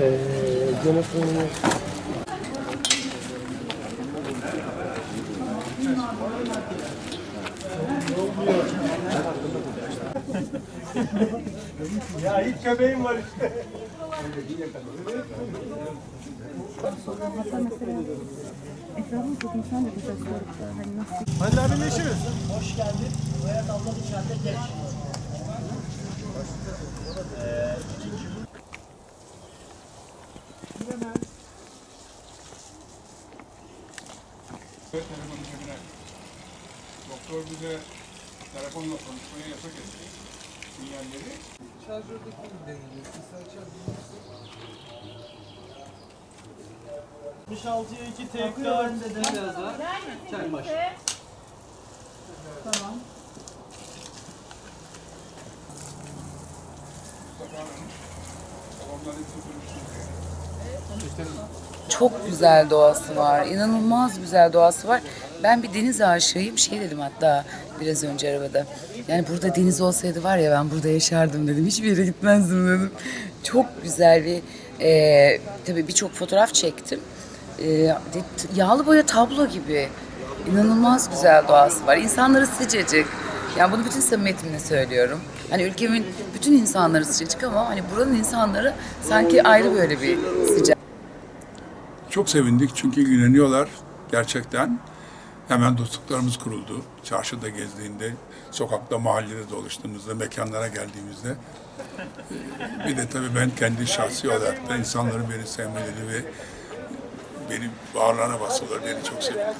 Ee, yönetmenimiz Ya hiç köpeğim var işte. Etrafımda çok insan da güzel sorup hani nasıl Hadi abi görüşürüz. telefonu cebine. Doktor bize telefonla konuşmaya yasak etti. Sinyalleri. Şarjördeki deneyeceğiz. Kısa şarj 66'ya 2 tekrar. biraz daha. Çay baş. Babamlar hepsi konuştu. Çok güzel doğası var. İnanılmaz güzel doğası var. Ben bir deniz aşığıyım. Şey dedim hatta biraz önce arabada. Yani burada deniz olsaydı var ya ben burada yaşardım dedim. Hiçbir yere gitmezdim dedim. Çok güzel bir e, tabii birçok fotoğraf çektim. E, yağlı boya tablo gibi. İnanılmaz güzel doğası var. İnsanları sıcacık. Yani bunu bütün samimiyetimle söylüyorum. Hani ülkemin bütün insanları sıcacık ama hani buranın insanları sanki ayrı böyle bir sıcak. Çok sevindik çünkü ilgileniyorlar gerçekten. Hemen dostluklarımız kuruldu. Çarşıda gezdiğinde, sokakta, mahallede dolaştığımızda, mekanlara geldiğimizde. Ee, Bir de tabii ben kendi şahsi olarak da insanların beni sevmeleri ve beni bağırlarına basıyorlar, beni çok seviyorlar.